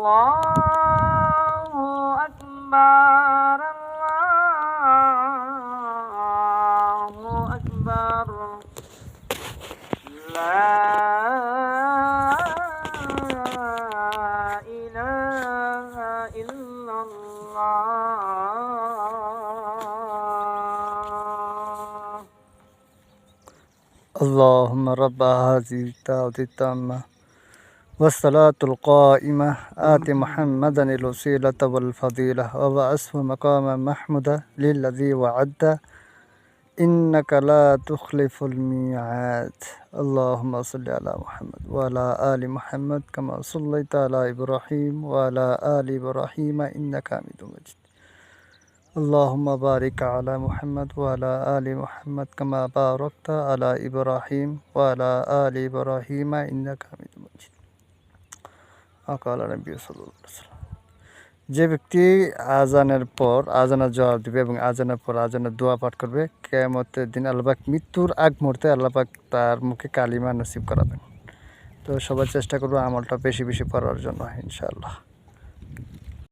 الله أكبر الله أكبر. لا إله إلا الله. اللهم رب هذه الدعوة التامة. والصلاة القائمة آت محمدا الوسيلة والفضيلة وبعثه مقاما محمودا للذي وعد إنك لا تخلف الميعاد. اللهم صل على محمد وعلى آل محمد كما صليت على إبراهيم وعلى آل إبراهيم إنك حميد مجيد. اللهم بارك على محمد وعلى آل محمد كما باركت على إبراهيم وعلى آل إبراهيم إنك حميد অকাল নবী সাল্লাম যে ব্যক্তি আজানের পর আজানের জবাব দেবে এবং আজানের পর আজানের দোয়া পাঠ করবে কেমতের দিন আল্লাপাক মৃত্যুর আগ মুহূর্তে আল্লাপাক তার মুখে কালিমা নসিব করাবেন। তো সবাই চেষ্টা করব আমলটা বেশি বেশি পড়ার জন্য, ইনশাআল্লাহ।